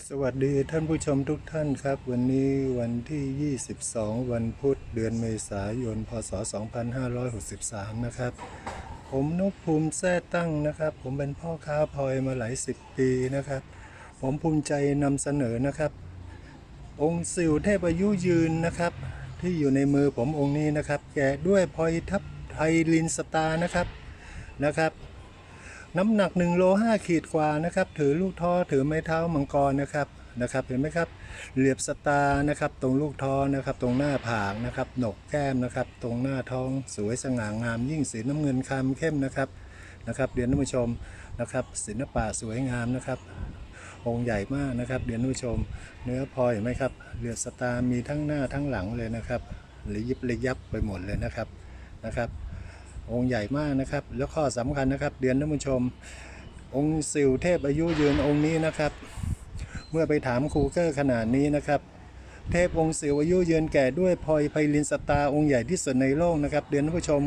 สวัสดีท่านผู้ชมทุกท่านครับ วันนี้วันที่ 22 วันพุธเดือนเมษายน พศ 2563 นะครับ ผมนกภูมิแท้ตั้งนะครับ ผมเป็นพ่อค้าพลอยมาหลายสิบปีนะครับ ผมภูมิใจนำเสนอนะครับ องค์สิวเทพอายุยืนนะครับ ที่อยู่ในมือผมองค์นี้นะครับ แกะด้วยพลอยทับไทยลินสตาร์นะครับนะครับ น้ำหนัก1โล5ขีดกว่านะครับ ถือลูกท้อถือไม้เท้ามังกรนะครับนะครับเห็นไหมครับเหลียบสตานะครับ ตรงลูกท้อนะครับ ตรงหน้าผากนะครับหนกแก้มนะครับ ตรงหน้าท้องสวยสง่างาม ยิ่งสีน้ำเงินคำเข้มนะครับนะครับเรียนท่านผู้ชมนะครับศิลปะสวยงามนะครับ องค์ใหญ่มากนะครับเรียนท่านผู้ชม เนื้อพลอยเห็นไหมครับเหลียบสตามีทั้งหน้าทั้งหลังเลยนะครับหระยิบระยับไปหมดเลยนะครับนะครับ องค์ใหญ่มากนะครับ แล้วข้อสำคัญนะครับเรียนท่านผู้ชม องค์สิวเทพอายุยืนองค์นี้นะครับ เมื่อไปถามครูเกอร์ขนาดนี้นะครับ เทพองค์สิวอายุยืนแก่ด้วยพลอยไพลินสตาองค์ใหญ่ที่สุดในโลกนะครับเรียนท่านผู้ชม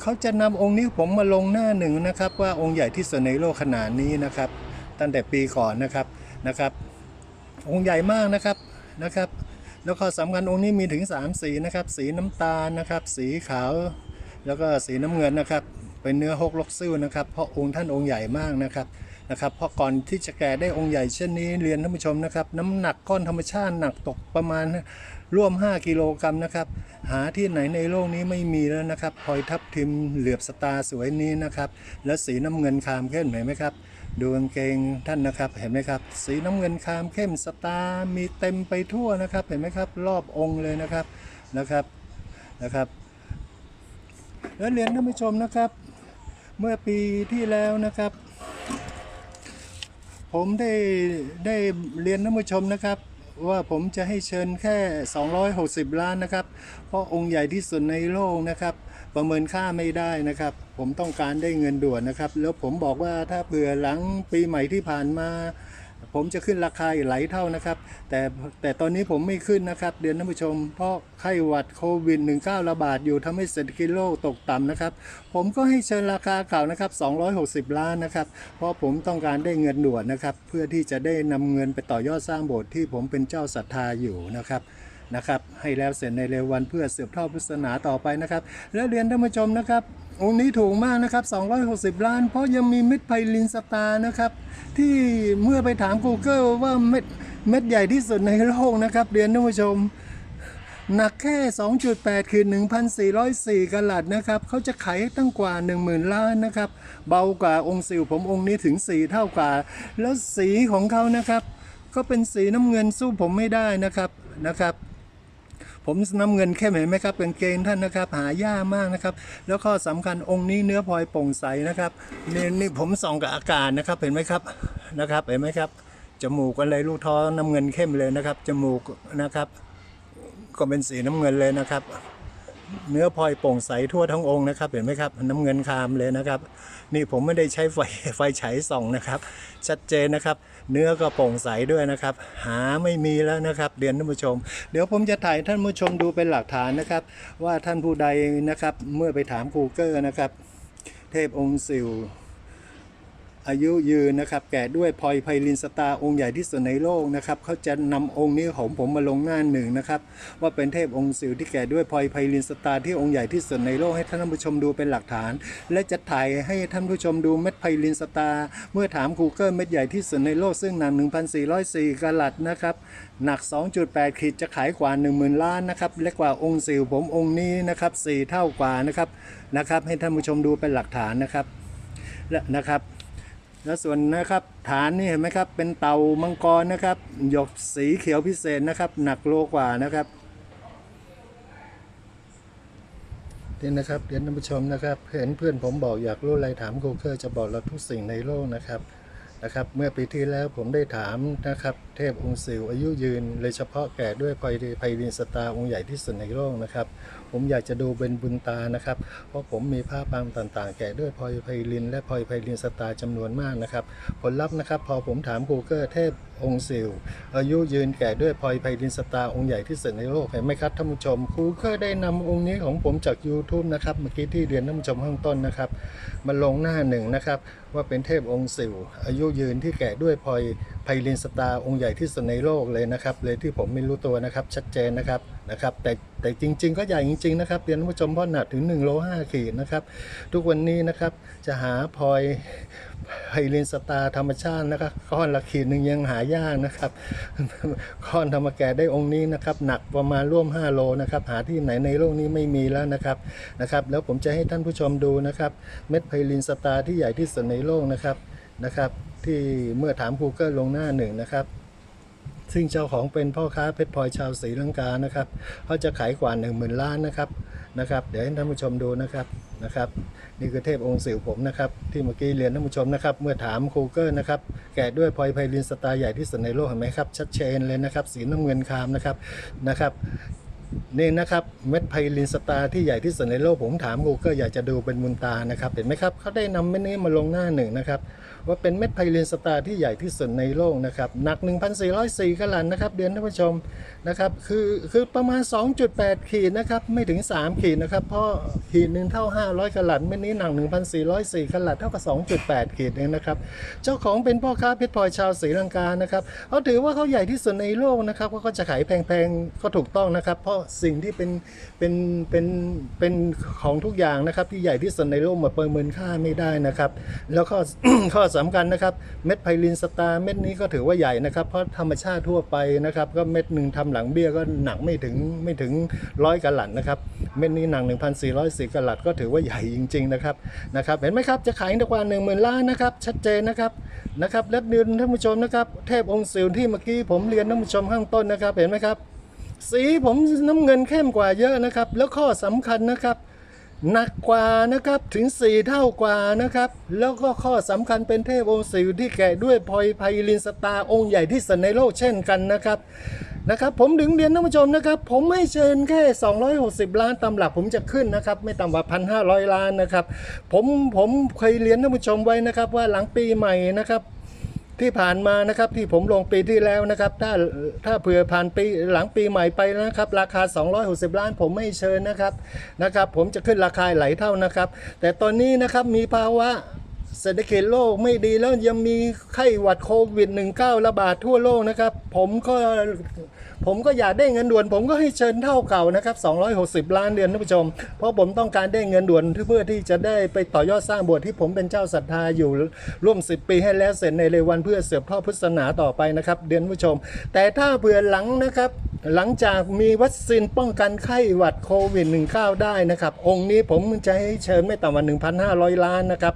เขาจะนำองค์นี้ผมมาลงหน้าหนึ่งนะครับ ว่าองค์ใหญ่ที่สุดในโลกขนาดนี้นะครับ ตั้งแต่ปีก่อนนะครับนะครับ องค์ใหญ่มากนะครับนะครับแล้วก็สำคัญองค์นี้มีถึง 3 สีนะครับ สีน้ำตาลนะครับ สีขาว แล้วก็สีน้ำเงินนะครับ เป็นเนื้อฮกลกซิ่วนะครับ เพราะองค์ท่านองค์ใหญ่มากนะครับนะครับเพราะก่อนที่จะแก่ได้องค์ใหญ่เช่นนี้เรียนท่านผู้ชมนะครับ น้ำหนักก้อนธรรมชาติหนักตกประมาณร่วม 5 กิโลกรัมนะครับ หาที่ไหนในโลกนี้ไม่มีแล้วนะครับพลอยทับทิมเหลือบสตาสวยนี้นะครับ และสีน้ำเงินคามเข้มเห็นไหมครับดูกางเกงท่านนะครับเห็นไหมครับ สีน้ำเงินคามเข้มสตามีเต็มไปทั่วนะครับ เห็นไหมครับ รอบองค์เลยนะครับนะครับนะครับ แล้วเรียนท่านผู้ชมนะครับ เมื่อปีที่แล้วนะครับ ผมได้ได้เรียนท่านผู้ชมนะครับ ว่าผมจะให้เชิญแค่ 260 ล้านนะครับ เพราะองค์ใหญ่ที่สุดในโลกนะครับ ประเมินค่าไม่ได้นะครับ ผมต้องการได้เงินด่วนนะครับ แล้วผมบอกว่าถ้าเผื่อหลังปีใหม่ที่ผ่านมา ผมจะขึ้นราคาอีกหลายเท่านะครับ แต่แต่ตอนนี้ผมไม่ขึ้นนะครับ เดือนท่านผู้ชม เพราะไข้หวัดโควิด -19 ระบาดอยู่ทำให้เศรษฐกิจโลกตกต่ำนะครับ ผมก็ให้เชิญราคาเก่านะครับ 260 ล้านนะครับ เพราะผมต้องการได้เงินด่วนนะครับ เพื่อที่จะได้นำเงินไปต่อยอดสร้างโบสถ์ที่ผมเป็นเจ้าศรัทธาอยู่นะครับ นะครับให้แล้วเสร็จในเร็ววันเพื่อสืบทอดพุทธศาสนาต่อไปนะครับและเรียนท่านผู้ชมนะครับองค์นี้ถูกมากนะครับ 260 ล้าน เพราะยังมีเม็ดไพลินสตาร์นะครับ ที่เมื่อไปถาม Google ว่าเม็ดเม็ดใหญ่ที่สุดในโลกนะครับเรียนท่านผู้ชม หนักแค่ 2.8 คือ 1,404กลัดนะครับ เขาจะขายตั้งกว่า 10,000 ล้านนะครับ เบากว่าองค์สิวผมองค์นี้ถึง 4 เท่ากว่า แล้วสีของเขานะครับ ก็เป็นสีน้ำเงินสู้ผมไม่ได้นะครับนะครับ ผมน้ำเงินเข้มเห็นไหมครับเป็นเกณฑ์ท่านนะครับ หายากมากนะครับ แล้วข้อสำคัญองค์นี้เนื้อพลอยโปร่งใสนะครับนี่นี่ผมส่องกับอากาศนะครับเห็นไหมครับนะครับเห็นไหมครับจมูกอะไรลูกท้อน้ำเงินเข้มเลยนะครับจมูกนะครับ ก็เป็นสีน้ำเงินเลยนะครับ เนื้อพลอยโปร่งใสทั่วทั้งองค์นะครับ เห็นไหมครับ น้ำเงินคามเลยนะครับ นี่ผมไม่ได้ใช้ไฟไฟฉายส่องนะครับ ชัดเจนนะครับ เนื้อก็โปร่งใสด้วยนะครับ หาไม่มีแล้วนะครับเรียนท่านผู้ชม เดี๋ยวผมจะถ่ายท่านผู้ชมดูเป็นหลักฐานนะครับ ว่าท่านผู้ใดนะครับเมื่อไปถาม Google นะครับ เทพองค์สิว อายุยืนนะครับ แก่ด้วยพลอยไพลินสตาร์องค์ใหญ่ที่สุดในโลกนะครับเขาจะนำองค์นี้ของผมมาลงหน้าหนึ่งนะครับ ว่าเป็นเทพองค์สิวที่แก่ด้วยพลอยไพลินสตาร์ที่องค์ใหญ่ที่สุดในโลกให้ท่านผู้ชมดูเป็นหลักฐาน และจะถ่ายให้ท่านผู้ชมดูเม็ดไพลินสตาร์เมื่อถาม Google เม็ดใหญ่ที่สุดในโลกซึ่งหนัก1,404กะลัดนะครับหนัก 2.8 ขีดจะขายกว่า 10,000 ล้านนะครับเล็กกว่าองค์สิวผมองค์นี้นะครับ4เท่ากว่านะครับนะครับ ให้ท่านผู้ชมดูเป็นหลักฐานนะครับและนะครับ แล้วส่วนนะครับฐานนี่เห็นไหมครับ เป็นเต่ามังกรนะครับ หยกสีเขียวพิเศษนะครับ หนักโลกว่านะครับนี่นะครับเรียนท่านผู้ชมนะครับ เห็นเพื่อนผมบอกอยากรู้อะไรถามกูเกอร์จะบอกเราทุกสิ่งในโลกนะครับนะครับ เมื่อปีที่แล้วผมได้ถามนะครับ เทพองค์สิวอายุยืน เลยเฉพาะแก่ด้วยไพไพรินสตาองค์ใหญ่ที่สุดในโลกนะครับ ผมอยากจะดูเป็นบุญตานะครับ เพราะผมมีผ้าปางต่างๆ แกะด้วยพลอยไพลิน และพลอยไพลินสตาร์จำนวนมากนะครับ ผลลัพธ์นะครับ พอผมถามกูเกอร์เทพองค์สิวอายุยืนแก่ด้วยพลอยไพลินสตาร์องค์ใหญ่ที่สุดในโลกเห็นไหมครับท่านผู้ชมครูเกอร์ได้นำองค์นี้ของผมจาก YouTube นะครับเมื่อกี้ที่เรียนท่านผู้ชมข้างต้นนะครับมาลงหน้าหนึ่งนะครับ ว่าเป็นเทพองค์สิว อายุยืนที่แก่ด้วยพลอยไพลินสตาองค์ใหญ่ที่สุดในโลกเลยนะครับ เลยที่ผมไม่รู้ตัวนะครับ ชัดเจนนะครับนะครับ แต่แต่จริง ๆ ก็ใหญ่จริง ๆ นะครับเรียนผู้ชมเพราะหนักถึง1โล5ขีดนะครับ ทุกวันนี้นะครับจะหาพลอย ไพลินสตาธรรมชาตินะครับก้อนละขีดหนึ่งยังหายากนะครับก้อนธรรมแก่ได้องค์นี้นะครับหนักประมาณร่วม 5 โลนะครับหาที่ไหนในโลกนี้ไม่มีแล้วนะครับนะครับ แล้วผมจะให้ท่านผู้ชมดูนะครับเม็ดไพลินสตาที่ใหญ่ที่สุดในโลกนะครับนะครับ ที่เมื่อถาม Google ลงหน้าหนึ่งนะครับ ซึ่งเจ้าของเป็นพ่อค้าเพชรพลอยชาวศรีลังกานะครับเขาจะขายกว่า 1 0,000 ล้านนะครับนะครับเดี๋ยวให้ท่านผู้ชมดูนะครับนะครับ นี่คือเทพองค์สิวผมนะครับที่เมื่อกี้เรียนท่านผู้ชมนะครับ เมื่อถาม Google นะครับแกะด้วยพลอยไพลินสตาร์ใหญ่ที่สุดในโลกเห็นไหมครับชัดเจนเลยนะครับสีน้ำเงินคามนะครับนะครับนี่นะครับเม็ดไพลินสตาร์ที่ใหญ่ที่สุดในโลกผมถาม Google อยากจะดูเป็นมุนตานะครับ เห็นไหมครับเขาได้นำเม็ดนี้มาลงหน้าหนึ่งนะครับ ว่าเป็นเม็ดไพลินสตาร์ที่ใหญ่ที่สุดในโลกนะครับ หนัก 1,404กลันนะครับเดือนท่านผู้ชมนะครับคือคือประมาณ 2.8 ขีดนะครับไม่ถึง 3 ขีดนะครับ เพราะขีดหนึ่งเท่า 500กะลันเม็ดนี้หนัก 1,404กะลันเท่ากับ 2.8 ขีดเองนะครับ เจ้าของเป็นพ่อค้าเพชรพลอยชาวศรีลังกานะครับเขาถือว่าเขาใหญ่ที่สุดในโลกนะครับเขาก็จะขายแพงๆก็ถูกต้องนะครับ เพราะสิ่งที่เป็นเป็นเป็นเป็นของทุกอย่างนะครับที่ใหญ่ที่สุดในโลกมาประเมินค่าไม่ได้นะครับ แล้วก็ข้อสำคัญนะครับ เม็ดไพลินสตาร์เม็ดนี้ก็ถือว่าใหญ่นะครับ เพราะธรรมชาติทั่วไปนะครับ ก็เม็ดหนึ่งทำหลังเบี้ยก็หนักไม่ถึงไม่ถึงร้อยกะลัดนะครับ เม็ดนี้หนัก1,404กะลัดก็ถือว่าใหญ่จริง ๆ นะครับนะครับ เห็นไหมครับจะขายกว่า1 0,000ล้านนะครับชัดเจนนะครับนะครับและเดือนท่านผู้ชมนะครับ เทพองค์สิวที่เมื่อกี้ผมเรียนท่านผู้ชมข้างต้นนะครับ เห็นไหมครับ สีผมน้ำเงินเข้มกว่าเยอะนะครับ แล้วข้อสำคัญนะครับ หนักกว่านะครับถึง 4 เท่ากว่านะครับ แล้วก็ข้อสำคัญเป็นเทพองค์สิวที่แกะด้วยพลอยไพลินสตาองค์ใหญ่ที่สุดในโลกเช่นกันนะครับนะครับผมถึงเรียนท่านผู้ชมนะครับ ผมไม่เชิญแค่ 260 ล้านตำหลักผมจะขึ้นนะครับ ไม่ต่ำกว่า 1,500 ล้านนะครับ ผมผมเคยเรียนท่านผู้ชมไว้นะครับว่าหลังปีใหม่นะครับ ที่ผ่านมานะครับที่ผมลงปีที่แล้วนะครับถ้าถ้าเผื่อผ่านปีหลังปีใหม่ไปนะครับ ราคา 260 ล้านผมไม่เชิญนะครับนะครับ ผมจะขึ้นราคาหลายเท่านะครับ แต่ตอนนี้นะครับมีภาวะ เศรษฐกิจโลกไม่ดีแล้วยังมีไข้หวัดโควิด -19 ระบาดทั่วโลกนะครับ ผมก็ผมก็อยากได้เงินด่วน ผมก็ให้เชิญเท่าเก่านะครับ 260 ล้านเดือนท่านผู้ชม เพราะผมต้องการได้เงินด่วนเพื่อที่จะได้ไปต่อยอดสร้างบสถ์ที่ผมเป็นเจ้าศรัทธาอยู่ร่วม 10 ปีให้แล้วเสร็จในเร็ววันเพื่อเสืบทอดพุทธศาสนาต่อไปนะครับเดือนผู้ชม แต่ถ้าเผื่อหลังนะครับ หลังจากมีวัคซีนป้องกันไข้หวัดโควิด -19 ได้นะครับ องค์นี้ผมจะให้เชิญไม่ต่ำกว่า 1,500 ล้านนะครับ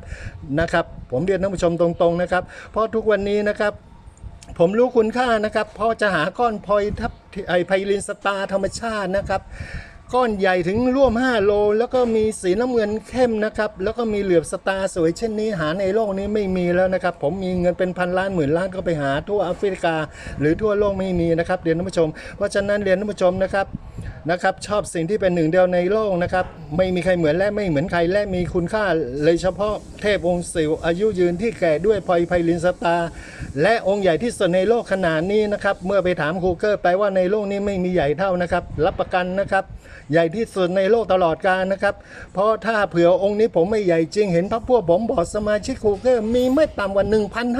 นะครับ ผมเรียนท่านผู้ชมตรงๆนะครับ เพราะทุกวันนี้นะครับผมรู้คุณค่านะครับ เพราะจะหาก้อนพลอยทับไอไพลินสตาร์ธรรมชาตินะครับ ก้อนใหญ่ถึงร่วม 5 โล แล้วก็มีสีน้ำเงินเข้มนะครับ แล้วก็มีเหลือบสตาร์สวยเช่นนี้หาในโลกนี้ไม่มีแล้วนะครับ ผมมีเงินเป็นพันล้านหมื่นล้านก็ไปหาทั่วแอฟริกา หรือทั่วโลกไม่มีนะครับเรียนท่านผู้ชม เพราะฉะนั้นเรียนท่านผู้ชมนะครับ นะครับชอบสิ่งที่เป็นหนึ่งเดียวในโลกนะครับไม่มีใครเหมือนและไม่เหมือนใครและมีคุณค่าเลยเฉพาะเทพองค์สิวอายุยืนที่แก่ด้วยพลอยไพลินสตา และองค์ใหญ่ที่สุดในโลกขนาดนี้นะครับเมื่อไปถามคูเกอร์ไปว่าในโลกนี้ไม่มีใหญ่เท่านะครับ รับประกันนะครับ ใหญ่ที่สุดในโลกตลอดกาลนะครับเพราะถ้าเผื่อองค์นี้ผมไม่ใหญ่จริงเห็นพระพวกผมบอร์ดสมาชิกคูเกอร์มีไม่ต่ำกว่า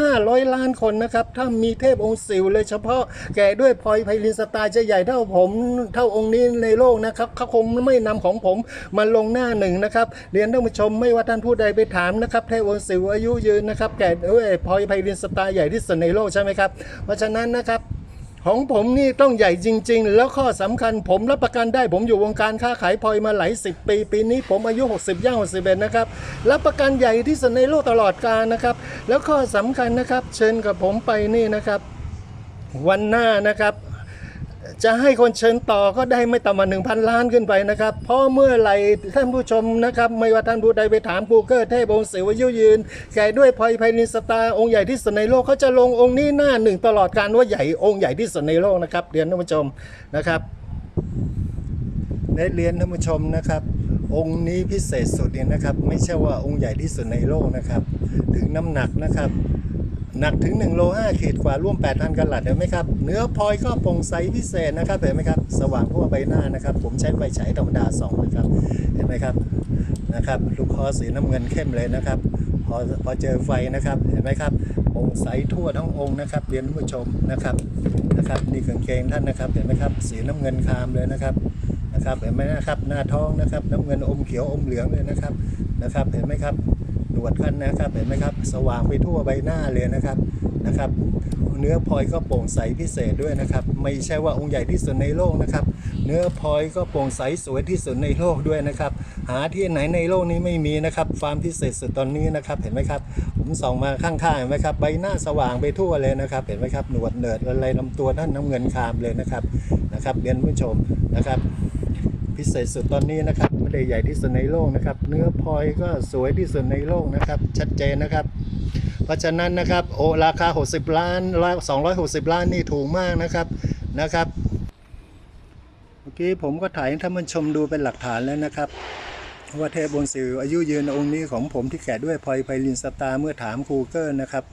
1,500 ล้านคนนะครับถ้ามีเทพองค์สิวเลยเฉพาะแก่ด้วยพลอยไพลินสตาจะใหญ่เท่าผมเท่าองค์นี้ในโลกนะครับเขาคงไม่นำของผมมาลงหน้าหนึ่งนะครับเรียนท่านผู้ชมไม่ว่าท่านผู้ใดไปถามนะครับเทพอสิวอายุยืนนะครับแก่ด้ยพลอยไพลินสตาร์ใหญ่ที่สุดในโลกใช่ไหมครับเพราะฉะนั้นนะครับของผมนี่ต้องใหญ่จริง ๆ แล้วข้อสำคัญผมรับประกันได้ผมอยู่วงการค้าขายพลอยมาหลายสิบปี ปีนี้ผมอายุ 60ย่าง61นะครับรับประกันใหญ่ที่สุดในโลกตลอดกาลนะครับ แล้วข้อสำคัญนะครับ เชิญกับผมไปนี่นะครับ วันหน้านะครับ จะให้คนเชิญต่อก็ได้ไม่ต่ำกว่า1,000 ล้านขึ้นไปนะครับ เพราะเมื่อไหร่ท่านผู้ชมนะครับ ไม่ว่าท่านผู้ใดไปถามกูเกิลเทพองค์ศิวายุยืน แก่ด้วยพลอยไพลินสตาร์องค์ใหญ่ที่สุดในโลกเขาจะลงองค์นี้หน้าหนึ่งตลอดการว่าใหญ่องค์ใหญ่ที่สุดในโลกนะครับเรียนท่านผู้ชมนะครับได้เรียนท่านผู้ชมนะครับ องค์นี้พิเศษสุดเนี่ยนะครับ ไม่ใช่ว่าองค์ใหญ่ที่สุดในโลกนะครับ ถึงน้ำหนักนะครับ หนักถึง1โล5ขีดกว่าร่วม 8,000 กันหลัดเห็นไหมครับ เนื้อพลอยก็โปร่งใสพิเศษนะครับเห็นไหมครับ สว่างทั่วใบหน้านะครับ ผมใช้ไฟฉายธรรมดาส่องนะครับ เห็นไหมครับนะครับลูกคอสีน้ำเงินเข้มเลยนะครับ พอพอเจอไฟนะครับเห็นไหมครับโปร่งใสทั่วทั้งองค์นะครับเรียนท่านผู้ชมนะครับนะครับนี่กางเกงท่านนะครับเห็นไหมครับสีน้ำเงินคามเลยนะครับนะครับเห็นไหมนะครับหน้าท้องนะครับน้ำเงินอมเขียวอมเหลืองเลยนะครับนะครับเห็นไหมครับ หนวดท่านนะครับเห็นไหมครับสว่างไปทั่วใบหน้าเลยนะครับนะครับ เนื้อพลอยก็โปร่งใสพิเศษด้วยนะครับ ไม่ใช่ว่าองค์ใหญ่ที่สุดในโลกนะครับ เนื้อพลอยก็โปร่งใสสวยที่สุดในโลกด้วยนะครับ หาที่ไหนในโลกนี้ไม่มีนะครับฟาร์มพิเศษสุดตอนนี้นะครับเห็นไหมครับ ผมส่องมาข้างๆเห็นไหมครับใบหน้าสว่างไปทั่วเลยนะครับ เห็นไหมครับหนวดเนิดอะไรลำตัวท่านน้ำเงินคามเลยนะครับนะครับเรียนผู้ชมนะครับ พิเศษสุดตอนนี้นะครับ ได้ใหญ่ที่สุดในโลกนะครับ เนื้อพลอยก็สวยที่สุดในโลกนะครับ ชัดเจนนะครับ เพราะฉะนั้นนะครับโอราคา 60 ล้าน260 ล้านนี่ถูกมากนะครับนะครับเมื่อกี้ผมก็ถ่ายให้ท่านผู้ชมดูเป็นหลักฐานแล้วนะครับว่าเทพบนสิวอายุยืนองค์นี้ของผมที่แกะด้วยพลอยไพลินสตาร์เมื่อถามครูเกอร์นะครับ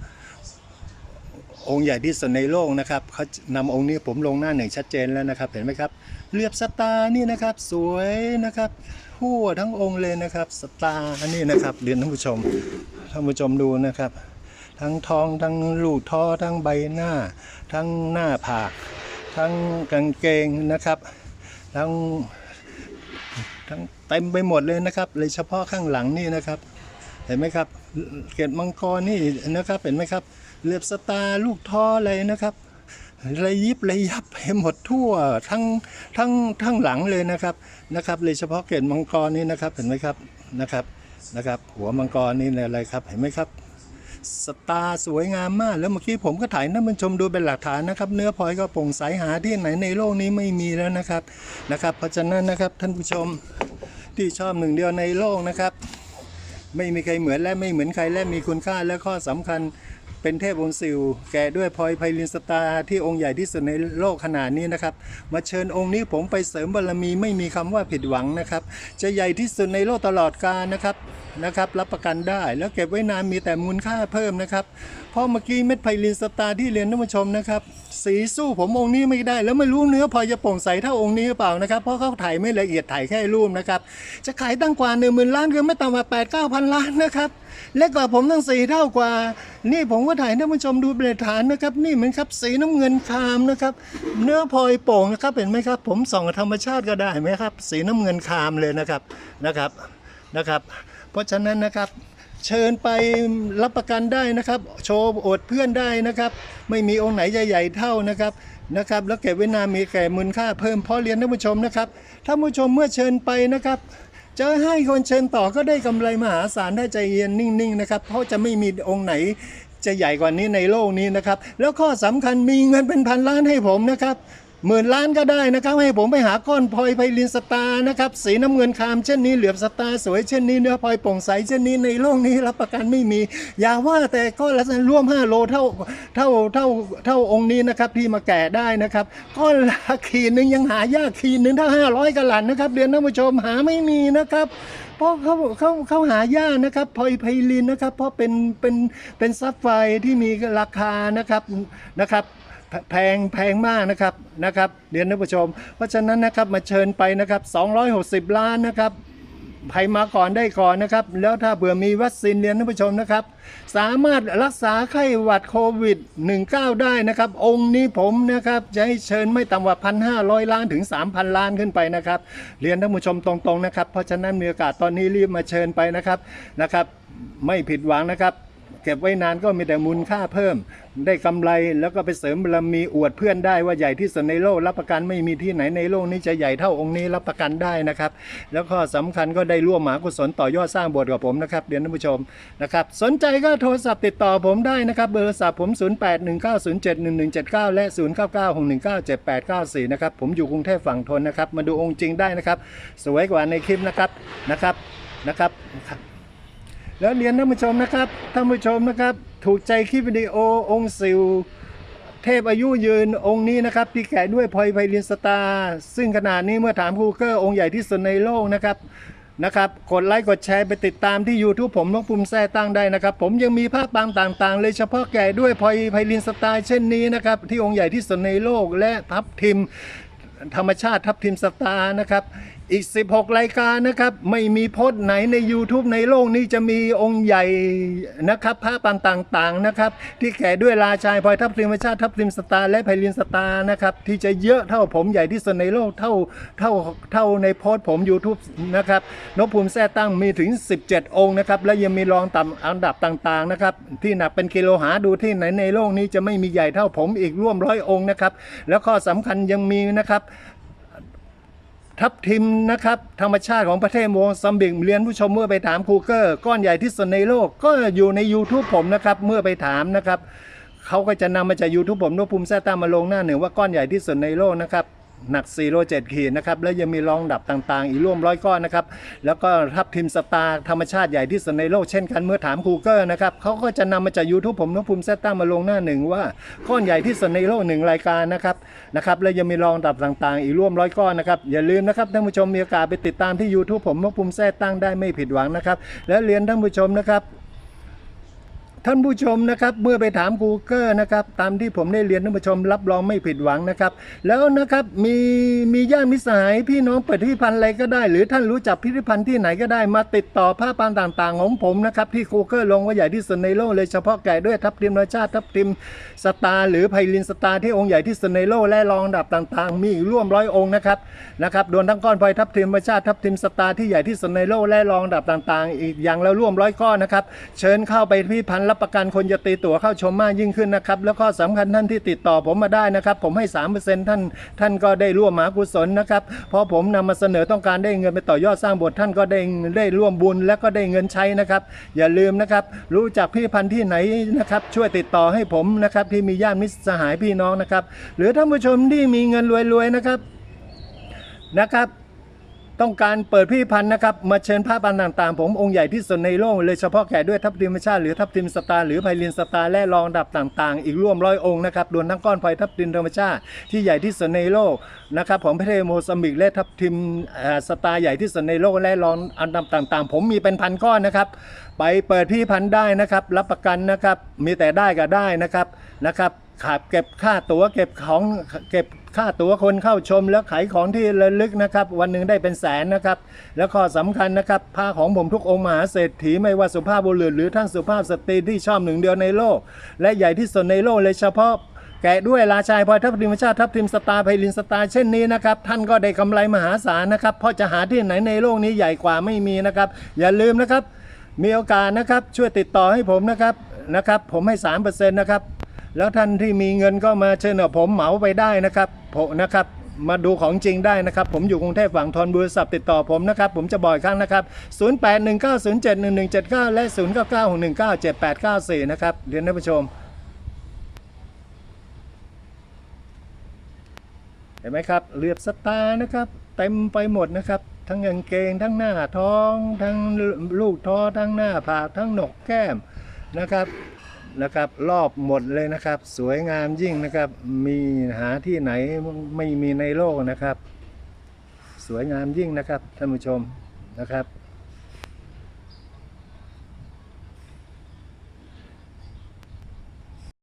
องค์ใหญ่ที่สุดในโลกนะครับเขานำองค์นี้ผมลงหน้าหนึ่งชัดเจนแล้วนะครับ เห็นไหมครับเรียบสตาร์นี่นะครับสวยนะครับทั่วทั้งองค์เลยนะครับสตาร์อันนี้นะครับเรียนท่านผู้ชมท่านผู้ชมดูนะครับ ทั้งท้องทั้งลูกท้อทั้งใบหน้า ทั้งหน้าผาก ทั้งกางเกงนะครับ ทั้งทั้งเต็มไปหมดเลยนะครับเลยเฉพาะข้างหลังนี่นะครับ เห็นไหมครับเกล็ดมังกรนี่นะครับเห็นไหมครับ เลือบสตาลูกท้ออะไรนะครับระยิบระยับไปหมดทั่วทั้งทั้งทั้งหลังเลยนะครับนะครับเลยเฉพาะเกล็ดมังกรนี่นะครับเห็นไหมครับนะครับนะครับ หัวมังกรนี่อะไรครับเห็นไหมครับ สตาสวยงามมาก แล้วเมื่อกี้ผมก็ถ่ายให้ท่นผู้ชมดูเป็นหลักฐานนะครับ เนื้อพลอยก็โปร่งใสหาที่ไหนในโลกนี้ไม่มีแล้วนะครับนะครับ เพราะฉะนั้นนะครับท่านผู้ชมที่ชอบหนึ่งเดียวในโลกนะครับ ไม่มีใครเหมือนและไม่เหมือนใครและมีคุณค่าและข้อสำคัญ เป็นเทพองค์สิวแก่ด้วยพลอยไพลินสตาที่องค์ใหญ่ที่สุดในโลกขนาดนี้นะครับ มาเชิญองค์นี้ผมไปเสริมบารมีไม่มีคำว่าผิดหวังนะครับ จะใหญ่ที่สุดในโลกตลอดกาลนะครับ นะครับรับประกันได้ แล้วเก็บไว้นานมีแต่มูลค่าเพิ่มนะครับเพราะเมื่อกี้เม็ดไพลินสตาร์ที่เรียนท่านผู้ชมนะครับสีสู้ผมองค์นี้ไม่ได้ แล้วไม่รู้เนื้อพลอยจะโปร่งใสเท่าองค์นี้หรือเปล่านะครับเพราะเขาถ่ายไม่ละเอียดถ่ายแค่รูปนะครับจะขายตั้งกว่าหนึ่งหมื่นล้านคือไม่ต่ำกว่าแปดเก้าพันล้านนะครับเล็กกว่าผมตั้งสี่เท่ากว่า นี่ผมก็ถ่ายท่านผู้ชมดูเป็นฐานนะครับนี่เหมือนครับสีน้ำเงินคามนะครับเนื้อพลอยโป่งนะครับเห็นไหมครับ ผมส่องธรรมชาติก็ได้ไหมครับ สีน้ำเงินคามเลยนะครับนะครับนะครับ เพราะฉะนั้นนะครับ เชิญไปรับประกันได้นะครับ โชว์อวดเพื่อนได้นะครับ ไม่มีองค์ไหนใหญ่ๆเท่านะครับนะครับแล้วเก็บไว้นามีแก่มูลค่าเพิ่มเพราะเรียนท่านผู้ชมนะครับท่านผู้ชมเมื่อเชิญไปนะครับจะให้คนเชิญต่อก็ได้กำไรมหาศาลถ้าใจเย็นนิ่งๆนะครับ เพราะจะไม่มีองค์ไหนจะใหญ่กว่านี้ในโลกนี้นะครับ แล้วข้อสำคัญมีเงินเป็นพันล้านให้ผมนะครับ หมื่นล้านก็ได้นะครับ ให้ผมไปหาก้อนพลอยไพลินสตาร์นะครับ สีน้ำเงินคามเช่นนี้เหลือบสตาร์สวยเช่นนี้เนื้อพลอยโปร่งใสเช่นนี้ในโลกนี้รับประกันไม่มี อย่าว่าแต่ก้อนละร่วม 5 โลเท่าเท่าเท่าเท่าองค์นี้นะครับที่มาแก่ได้นะครับก้อนละขีดหนึ่งยังหายากขีดหนึ่งถ้า 500กะหลันนะครับเรียนท่านผู้ชมหาไม่มีนะครับเพราะเขาเขาเขาหายากนะครับพลอยไพลินนะครับ เพราะเป็นเป็นเป็นซับไฟที่มีราคานะครับนะครับ แพงแพงมากนะครับนะครับเรียนท่านผู้ชม เพราะฉะนั้นนะครับมาเชิญไปนะครับ 260 ล้านนะครับใครมาก่อนได้ก่อนนะครับ แล้วถ้าเผื่อมีวัคซีนเรียนท่านผู้ชมนะครับ สามารถรักษาไข้หวัดโควิด 19 ได้นะครับ องค์นี้ผมนะครับจะให้เชิญไม่ต่ำกว่า 1,500 ล้านถึง 3,000 ล้านขึ้นไปนะครับ เรียนท่านผู้ชมตรงๆนะครับ เพราะฉะนั้นมีโอกาสตอนนี้รีบมาเชิญไปนะครับนะครับ ไม่ผิดหวังนะครับ เก็บไว้นานก็มีแต่มูลค่าเพิ่ม ได้กำไรแล้วก็ไปเสริมบารมีอวดเพื่อนได้ว่าใหญ่ที่สุดในโลกรับประกันไม่มีที่ไหนในโลกนี้จะใหญ่เท่าองค์นี้รับประกันได้นะครับ แล้วก็สำคัญก็ได้ร่วมหมหากุศลต่อยอดสร้างโบสถ์กับผมนะครับเรียนท่านผู้ชมนะครับ สนใจก็โทรศัพท์ติดต่อผมได้นะครับเบอร์โทรศัพท์ผม 0819071179 และ 0996197894 นะครับผมอยู่กรุงเทพฝั่งทนนะครับมาดูองค์จริงได้นะครับ สวยกว่าในคลิปนะครับนะครับนะครับ แล้วเรียนท่านผู้ชมนะครับ ท่านผู้ชมนะครับ ถูกใจคลิปวิดีโอองค์สิว เทพอายุยืนองค์นี้นะครับ ที่แกะด้วยพลอยไพลินสตาร์ซึ่งขนาดนี้เมื่อถามคูเกอร์องค์ใหญ่ที่สุดในโลกนะครับนะครับ กดไลค์กดแชร์ไปติดตามที่ YouTube ผมนกภูมิแท้ตั้งได้นะครับ ผมยังมีภาพบางต่างๆ เลยเฉพาะแกะด้วยพลอยไพลินสตาร์เช่นนี้นะครับ ที่องค์ใหญ่ที่สุดในโลกและทับทิมธรรมชาติทับทิมสตาร์นะครับ อีก 16 รายการนะครับ ไม่มีโพสต์ไหนใน YouTube ในโลกนี้จะมีองค์ใหญ่นะครับภาปานต่างๆนะครับ ที่แก่ด้วยราชายพลอยทับทิมธรรมชาติทับทิมสตาร์และไพลินสตาร์นะครับ ที่จะเยอะเท่าผมใหญ่ที่สุดในโลกเท่าเท่าเท่าในโพสต์ผม YouTube นะครับนพภูมิแท้ตั้งมีถึง 17 องค์นะครับ และยังมีรองต่ำอันดับต่างๆนะครับ ที่หนักเป็นกิโลหาดูที่ไหนในโลกนี้จะไม่มีใหญ่เท่าผมอีกร่วมร้อยองค์นะครับ แล้วข้อสำคัญยังมีนะครับ ทับทิมนะครับธรรมชาติของประเทศโมซัมบิกเรียนผู้ชมเมื่อไปถามครูเกอร์ก้อนใหญ่ที่สุดในโลกก็อยู่ใน YouTube ผมนะครับเมื่อไปถามนะครับเขาก็จะนำมาจาก YouTube ผมนพภูมิแซ่ตามาลงหน้าหนึ่งว่าก้อนใหญ่ที่สุดในโลกนะครับ หนัก4.7ขีดนะครับ แล้วยังมีรองดับต่างๆ อีกร่วมร้อยก้อนนะครับ แล้วก็ทับทิมสตาร์ธรรมชาติใหญ่ที่สุดในโลกเช่นกันเมื่อถามคูเกอร์นะครับเขาก็จะนำมาจาก YouTube ผมนพภูมิแซ่ตามมาลงหน้าหนึ่งว่าก้อนใหญ่ที่สุดในโลกหนึ่งรายการนะครับนะครับ แล้วยังมีรองดับต่างๆ อีกร่วมร้อยก้อนนะครับ อย่าลืมนะครับท่านผู้ชมมีโอกาสไปติดตามที่ YouTube ผมนพภูมิแซ่ตั้งได้ไม่ผิดหวังนะครับ และเรียนท่านผู้ชมนะครับ ท่านผู้ชมนะครับเมื่อไปถาม Google นะครับตามที่ผมได้เรียนท่านผู้ชมรับรองไม่ผิดหวังนะครับ แล้วนะครับมีมีญาติมิตรสหายพี่น้องเปิดพิพิธภัณฑ์อะไรก็ได้ หรือท่านรู้จักพิพิธภัณฑ์ที่ไหนก็ได้มาติดต่อภาพปานต่างๆ ของผมนะครับที่ Google ลงว่าใหญ่ที่สุดในโลกเลยเฉพาะแก่ด้วยทับทิมรสชาติทับทิมสตาร์หรือไพลินสตาร์ที่องค์ใหญ่ที่สุดในโลกและรองดับต่าง ๆ มีอีกร่วมร้อยองค์นะครับนะครับรวมทั้งก้อนพลอยทับทิมรสชาติทับทิมสตาร์ที่ใหญ่ที่สุดในโลกและรองดับต่าง ๆ อีกอย่างและร่วมร้อยก้อนนะครับเชิญเข้าไปพิพิธภัณฑ์รับประกันคนจะตีตั๋วเข้าชมมากยิ่งขึ้นนะครับ แล้วก็สำคัญท่านที่ติดต่อผมมาได้นะครับ ผมให้ 3%ท่านท่านก็ได้ร่วมมหากุศลนะครับเพราะผมนำมาเสนอต้องการได้เงินไปต่อยอดสร้างบสถ์ท่านก็ได้ได้ร่วมบุญ และก็ได้เงินใช้นะครับ อย่าลืมนะครับ รู้จักพิพิธภัณฑ์ที่ไหนนะครับช่วยติดต่อให้ผมนะครับที่มีญาติมิตรสหายพี่น้องนะครับ หรือท่านผู้ชมที่มีเงินรวยๆนะครับนะครับ ต้องการเปิดพิพิธภัณฑ์นะครับ มาเชิญภาพอันต่างๆ ผมองค์ใหญ่ที่สุดในโลกเลยเฉพาะแก่ด้วยทับทิมธรรมชาติหรือทับทิมสตาร์หรือไพลินสตาร์และรองดับต่างๆ อีกร่วมร้อยองค์นะครับรวมทั้งก้อนพลอยทับทิมธรรมชาติที่ใหญ่ที่สุดในโลกนะครับของประเทศโมซัมบิกและทับทิมสตาร์ใหญ่ที่สุดในโลกและรองอันดับต่างๆ ผมมีเป็นพันก้อนนะครับ ไปเปิดพิพิธภัณฑ์ได้นะครับรับประกันนะครับมีแต่ได้ก็ได้นะครับนะครับขาดเก็บค่าตั๋วเก็บของเก็บ ค่าตั๋วคนเข้าชมแล้วขายของที่ระลึกนะครับ วันหนึ่งได้เป็นแสนนะครับ แล้วข้อสำคัญนะครับผ้าของผมทุกองค์มหาเศรษฐีไม่ว่าสุภาพบุรุษหรือท่านสุภาพสตรีที่ชอบหนึ่งเดียวในโลก และใหญ่ที่สุดในโลกเลยเฉพาะแกะด้วยราชายพลอยทับทิมชาติทับทิมสตาร์ไพลินสตาร์เช่นนี้นะครับ ท่านก็ได้กำไรมหาศาลนะครับ เพราะจะหาที่ไหนในโลกนี้ใหญ่กว่าไม่มีนะครับ อย่าลืมนะครับ มีโอกาสนะครับช่วยติดต่อให้ผมนะครับนะครับ ผมให้3%นะครับ แล้วท่านที่มีเงินก็มาเชิญผมเหมาไปได้นะครับผมนะครับมาดูของจริงได้นะครับ ผมอยู่กรุงเทพฝั่งทนบริษัทติดต่อผมนะครับ ผมจะบอกอีกครั้งนะครับ 0819071179 และ 0991978894 นะครับเรียนท่านผู้ชม เห็นไหมครับเลือบสตาร์นะครับ เต็มไปหมดนะครับ ทั้งกางเกง ทั้งหน้าท้อง ทั้งลูกท้อทั้งหน้าผากทั้งหนกแก้มนะครับ นะครับ รอบหมดเลยนะครับ สวยงามยิ่งนะครับ มีหาที่ไหนไม่มีในโลกนะครับ สวยงามยิ่งนะครับท่านผู้ชมนะครับ